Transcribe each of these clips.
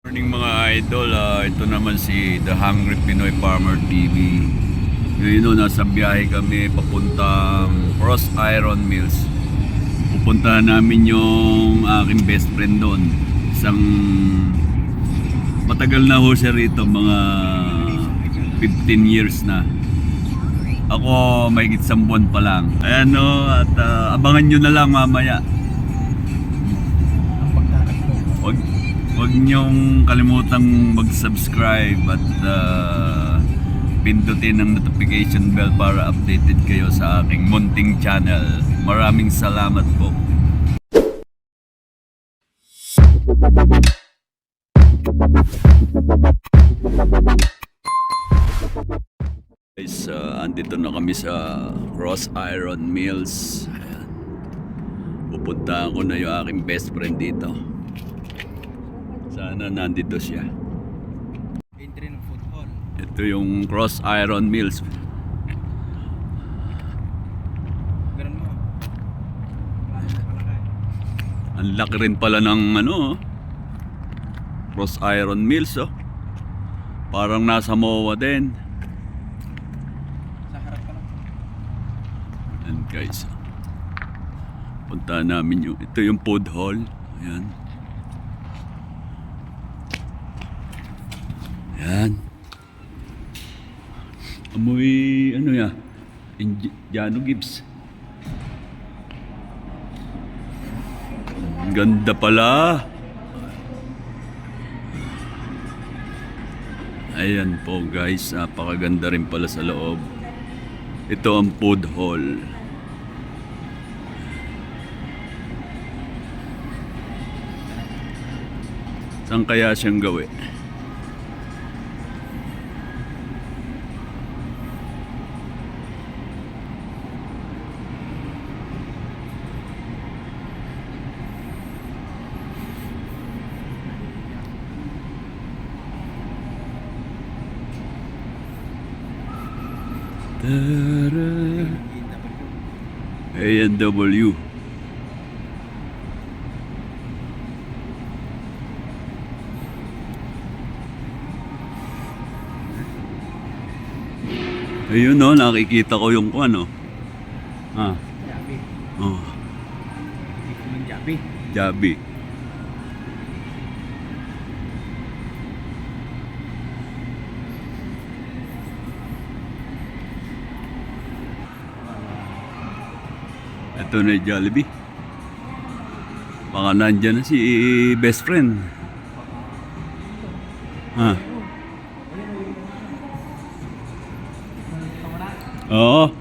Morning mga idol, Ah, ito naman si The Hungry Pinoy Farmer TV. Ngayon no, nasa biyahe kami papuntang Cross Iron Mills. Pupuntahan namin yung aking best friend doon. Isang matagal na ho siya rito, mga 15 years na. Ako may isang buwan pa lang. Ayan no, at ah, abangan nyo na lang mamaya. Huwag niyong kalimutang mag-subscribe at uh, pindutin ang notification bell para updated kayo sa aking munting channel. Maraming salamat po. Guys, uh, andito na kami sa Cross Iron Mills. Ayan. Pupuntahan ko na yung aking best friend dito. Sana nandito siya. Entry ng food hall. Ito yung Cross Iron Mills. Ganun mo. Ang laki rin pala ng ano, oh. Cross Iron Mills, oh. Parang nasa MOA din. Sa harap ka lang. And guys, punta namin yung, ito yung food hall. Ayan. Ayan. Amoy, ano ya? Indiano Gibbs. Ganda pala. Ayan po guys, napakaganda rin pala sa loob. Ito ang food hall. Saan kaya siyang gawi? A&W. Ayun no, nakikita ko yung ano. Ah, Jabi. oh, Jabi. Jabi. Ito na Jollibee. Baka nandyan na si best friend. Ha? Oo.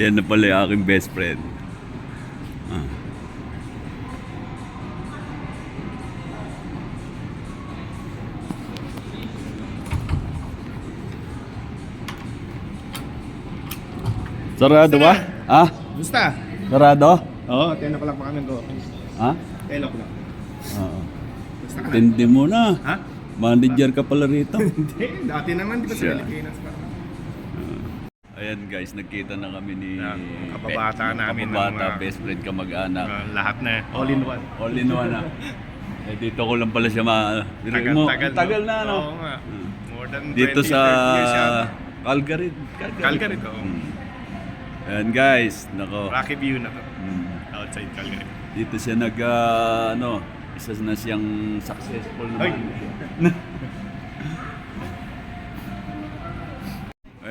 Ayan na pala yung aking best friend. Ah. Sarado ba? Ah? Gusta? Sarado? Oo, 10 o'clock pa kami go. Ha? 10 o'clock. Oo. Ka na? Tindi mo na. Ha? Manager ka pala rito. Hindi. Dati naman, di ba sa. Pilipinas pa? Ayan guys, nagkita na kami ni Yan, kababata namin ng kababata, mga- best friend kamag-anak. Ah, lahat na. All in one. All in one ah. Eh, dito ko lang pala siya ma... Tagal, mo, tagal. tagal na ano. Oo nga. More than Dito 20, sa 30 years yata. Calgary. Calgary to. Hmm. Ayan guys, nako. Rocky View na to. Hmm. Outside Calgary. Dito siya nag ah, ano, isa na siyang successful Ay. naman.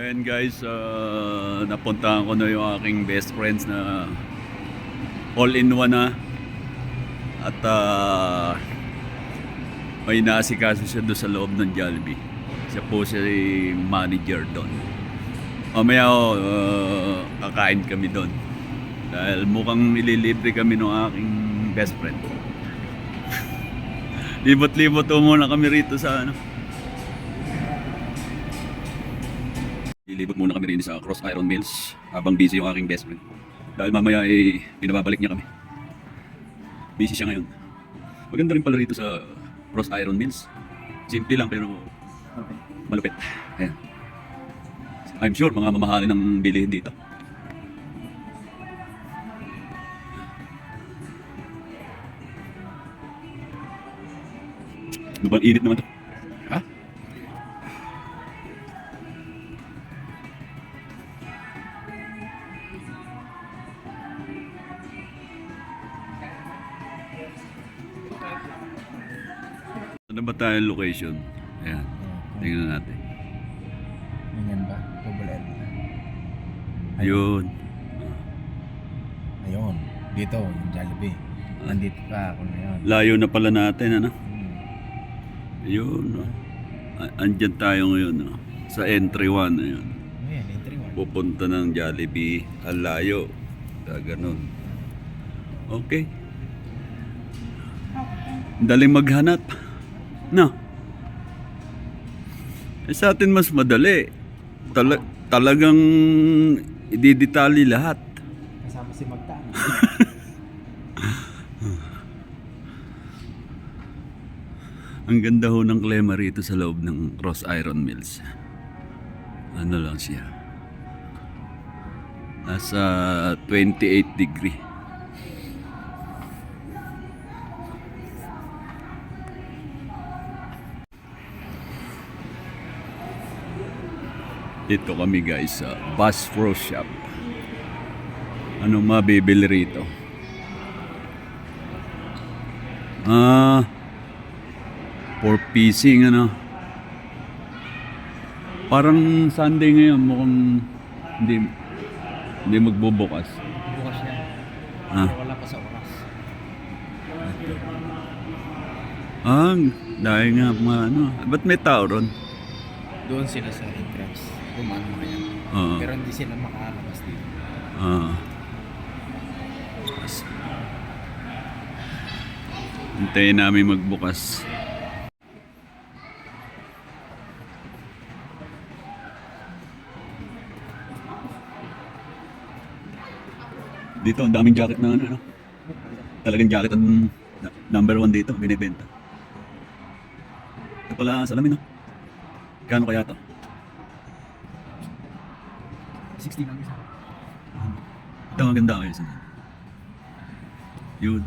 Ayan guys, ah, napuntahan ko na yung aking best friends na all in one na. At ah, may naasikaso siya doon sa loob ng Jollibee. Siya po yung manager doon. Mamaya oh, ah, kakain kami doon. Dahil mukhang ililibre kami ng aking best friend. Libot-libot muna kami rito sa ano. Lilibot muna kami rin sa Cross Iron Mills habang busy yung aking best friend. Dahil mamaya ay pinababalik niya kami. Busy siya ngayon. Maganda rin pala rito sa Cross Iron Mills. Simple lang pero malupit. Ayan. I'm sure mga mamahalin ng bilihin dito. Ano ba, init naman to? Ba tayong location? Ayan. Tingnan natin. Ganyan ba? Double L. Ayun. Ayun. Dito, yung Jollibee. Nandito pa ako ngayon. Layo na pala natin, ano? Hmm. Ayun. oh. A- Andyan tayo ngayon, no? Sa entry 1, ayun. Ayan, entry one. Pupunta ng Jollibee. Ang layo. Kaya ganun. Okay. Daling maghanap. No. Eh, sa atin mas madali. Tala- talagang ididetali lahat. Kasama si Magda. Ang ganda ho ng klema rito sa loob ng Cross Iron Mills. Ano lang siya. Nasa 28 degree. Dito kami guys sa Bass Pro Shop. Anong mabibili rito? Ah, for piecing ano. Parang Sunday ngayon mukhang hindi hindi magbubukas. Bukas yan. Ah, Wala pa sa oras. ah dahil nga mga ano. Ba't may tao ron? Doon sila sa entrance. Kumano na yan. Oo. Pero hindi sila makalabas dito. Ah. Hintayin namin magbukas. Dito, ang daming jacket na ano, ano. Talagang jacket ang na- number one dito, binibenta. Ito pala, salamin, no? Kano kaya to? 60 lang isa. Ito ang ganda ayos. Yun.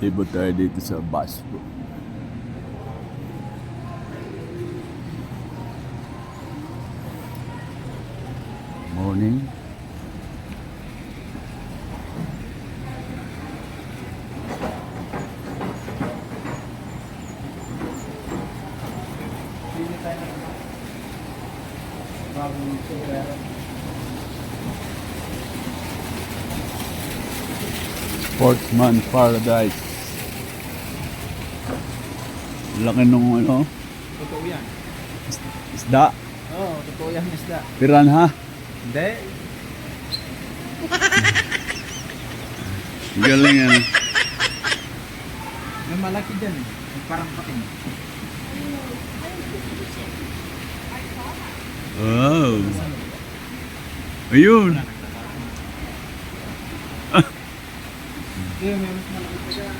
Iba tayo dito sa Basco. Morning. Bagong pero Sportsman Paradise. Laki nung ano, Totoo yan. isda, Oo, oh, totoo yan isda. piranha. Hindi. Galing ano. May malaki dyan eh. May parang pating. Wow. Ayun. Hindi, may mas malaki pa dyan.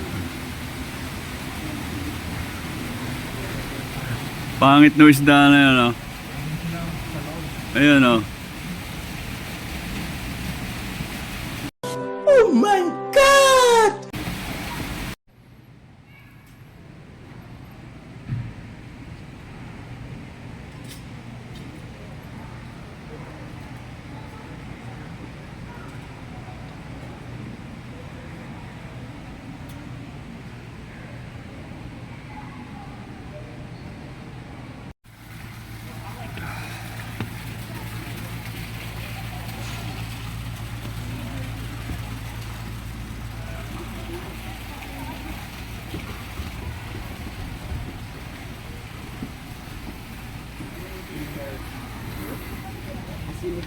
Pangit na isda na yan, oh. Ayun, oh.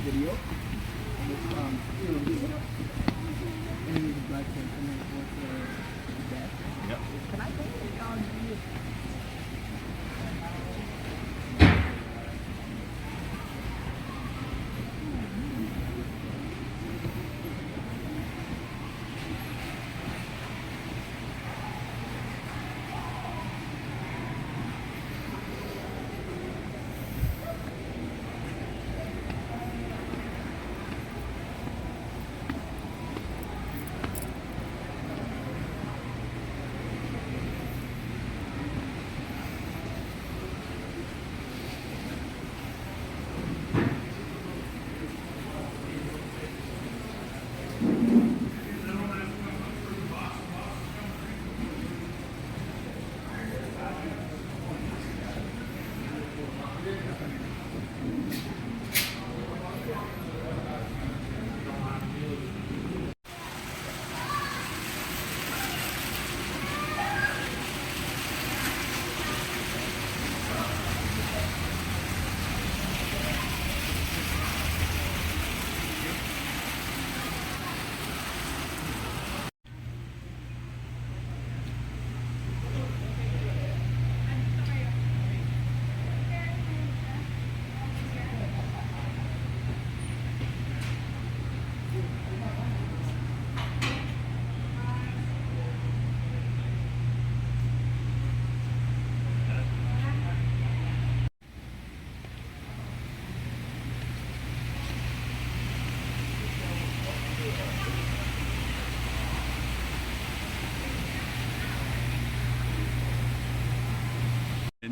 Video.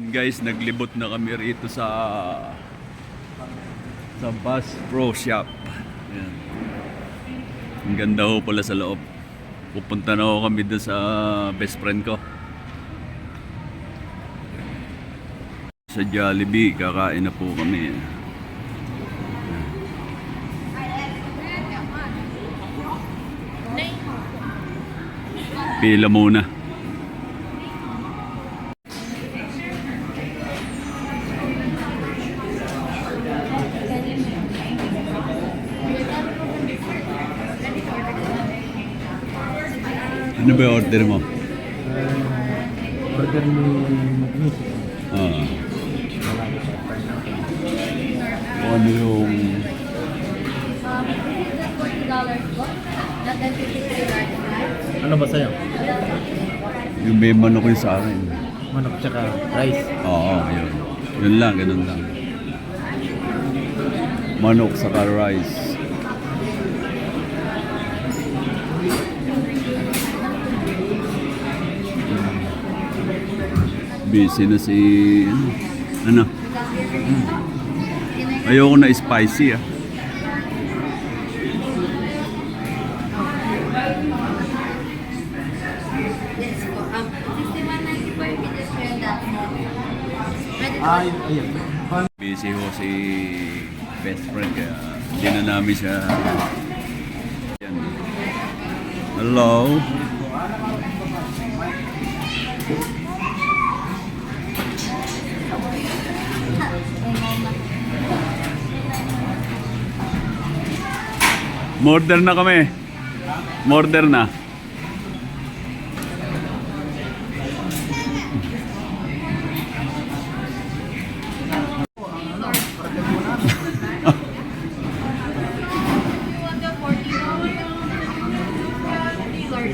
And guys, naglibot na kami rito sa sa Bass Pro Shop. Ayan. Ang ganda ho pala sa loob. Pupunta na ho kami doon sa best friend ko. Sa Jollibee, kakain na po kami. Pila muna. Ano ba yung order mo? Burger ni McNeese. Ah. Kung ano yung... Um. Ano ba sa'yo? Yung may manok yung sa akin. Manok tsaka rice. Oo, yun. Yun lang, ganun lang. Manok sa rice. Busy na si... Ano? Ayoko na spicy ah. Ay, ayun. Busy ho si best friend kaya hindi na namin siya. Hello. Morder na kami. Morder na. Yeah.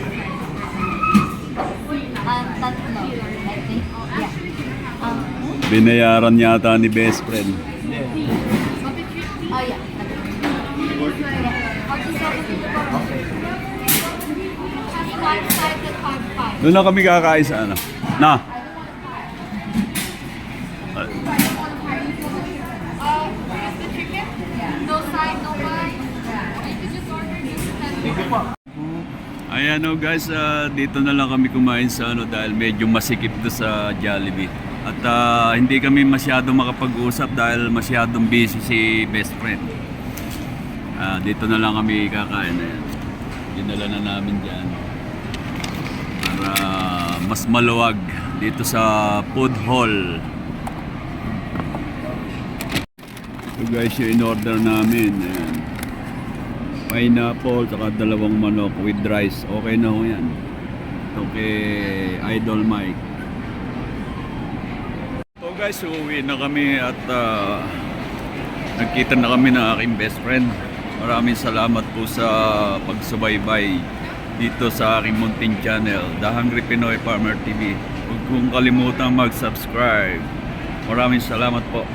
Binayaran yata ni best friend. oh yeah. Doon na kami kakain sa ano. Na. Uh. Ayan o guys, ah, dito na lang kami kumain sa ano dahil medyo masikip to sa Jollibee. At ah, hindi kami masyado makapag-usap dahil masyadong busy si best friend. Ah, dito na lang kami kakain. Ayan. Dinala na namin dyan. Para mas maluwag dito sa food hall. Ito guys yung in-order namin. Ayan. Pineapple, saka dalawang manok with rice. Okay na ho yan. Ito kay Idol Mike. So guys, uuwi na kami at ah, nagkita na kami ng aking best friend. Maraming salamat po sa pagsubaybay dito sa aking munting channel, The Hungry Pinoy Farmer TV. Huwag kong kalimutang mag-subscribe. Maraming salamat po.